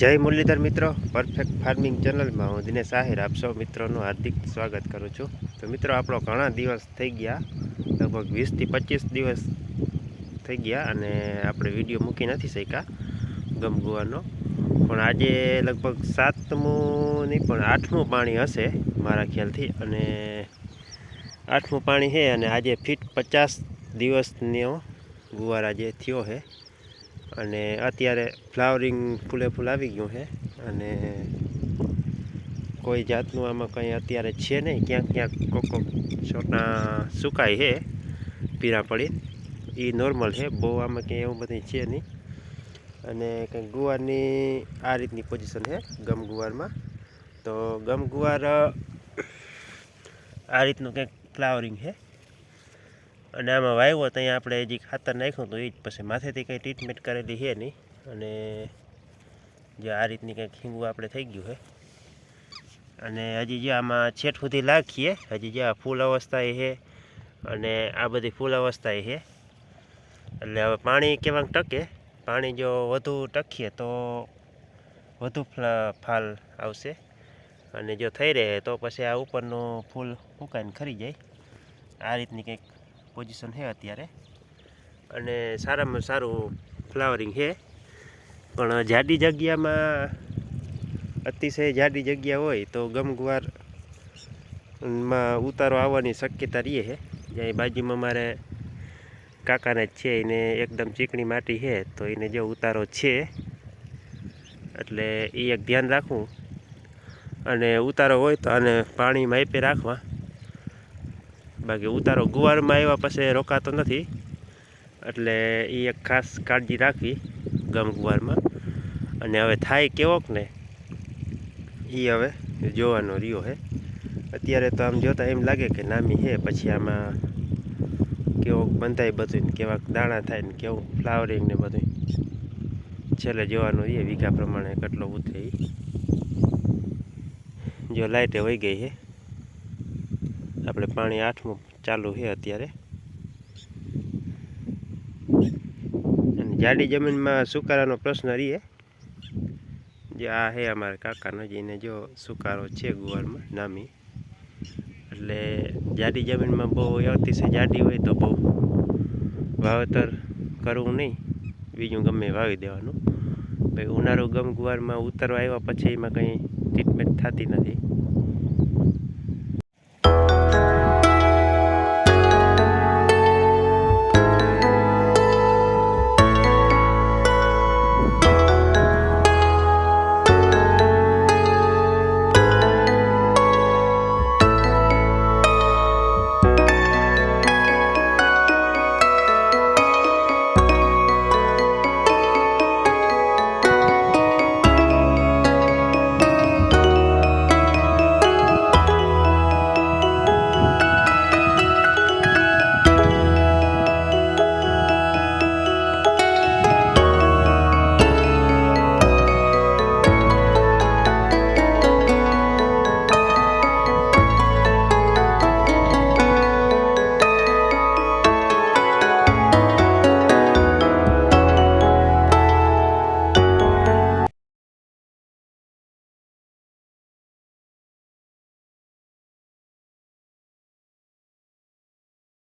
જય મુરલીધર મિત્રો perfect farming ચેનલમાં હું દિનેશ આહિર, આપ સૌ મિત્રોનું હાર્દિક સ્વાગત કરું છું. તો મિત્રો, આપણો ઘણા દિવસ થઈ ગયા, લગભગ વીસથી પચીસ દિવસ થઈ ગયા અને આપણે વીડિયો મૂકી નથી શક્યા ગમગુવાનો. પણ આજે લગભગ સાતમું નહીં, પણ આઠમું પાણી હશે મારા ખ્યાલથી અને આઠમું પાણી છે અને આજે ફીટ પચાસ દિવસનો ગુવાર આજે થયો છે. અને અત્યારે ફ્લાવરિંગ ફૂલે ફૂલ આવી ગયું છે. અને કોઈ જાતનું આમાં કંઈ અત્યારે છે નહીં. ક્યાંક ક્યાંક કોક કોક છોટા સુકાય છે પીરા પડી. એ નોર્મલ છે. બહુ આમાં કંઈ એવું બધું છે નહીં. અને કંઈક ગુવારની આ રીતની પોઝિશન છે ગમ ગુવારમાં. તો ગમ ગુવાર આ રીતનું કંઈક ફ્લાવરિંગ છે. અને આમાં વાવ્યો તો અહીંયા આપણે જે ખાતર નાખ્યું તો એ જ પછી માથેથી કંઈ ટ્રીટમેન્ટ કરેલી છે નહીં. અને જે આ રીતની કંઈક ખીંગું આપણે થઈ ગયું છે. અને હજી જે આમાં છેઠ સુધી લાખીએ, હજી જે આ ફૂલ અવસ્થા એ છે અને આ બધી ફૂલ અવસ્થા એ છે. એટલે હવે પાણી કેવાંક ટકે, પાણી જો વધુ ટકીએ તો વધુ ફ્લા- આવશે. અને જો થઈ રહે તો પછી આ ઉપરનું ફૂલ સુકાઈને ખરી જાય. આ રીતની કંઈક પોઝિશન છે અત્યારે. અને સારામાં સારું ફ્લાવરિંગ છે. પણ જાડી જગ્યામાં અતિશય જાડી જગ્યા હોય તો ગમગુવારમાં ઉતારો આવવાની શક્યતા રહે છે. જ્યાં બાજુમાં મારે કાકાને જ છે, એને એકદમ ચીકણી માટી છે, તો એને જે ઉતારો છે, એટલે એ એક ધ્યાન રાખવું. અને ઉતારો હોય તો આને પાણીમાં એપે રાખવા. બાકી ઉતારો, ગુવારમાં આવ્યા પછી રોકાતો નથી. એટલે એ એક ખાસ કાળજી રાખવી ગમ ગુવારમાં. અને હવે થાય કેવોક ને એ હવે જોવાનો રહ્યો હે. અત્યારે તો આમ જોતાં એમ લાગે કે નામી હે, પછી આમાં કેવોક બંધાય બધું ને કેવાક દાણા થાય ને કેવું ફ્લાવરિંગ ને બધું છેલ્લે જોવાનું એ વીઘા પ્રમાણે કેટલો ઉતરે જો લાઇટે વહી ગઈ છે આપણે પાણી આઠમું ચાલુ છે અત્યારે. અને જાડી જમીનમાં સુકારાનો પ્રશ્ન રહીએ. જે આ છે અમારા કાકાનો જેને જો સુકારો છે ગુવારમાં, નામી. એટલે જાડી જમીનમાં બહુ અતિશય જાડી હોય તો બહુ વાવેતર કરવું નહીં. બીજું ગમે વાવી દેવાનું. ભાઈ ઉનાળો ગમ ગુવારમાં ઉતરવા આવ્યા પછી એમાં કંઈ ટ્રીટમેન્ટ થતી નથી.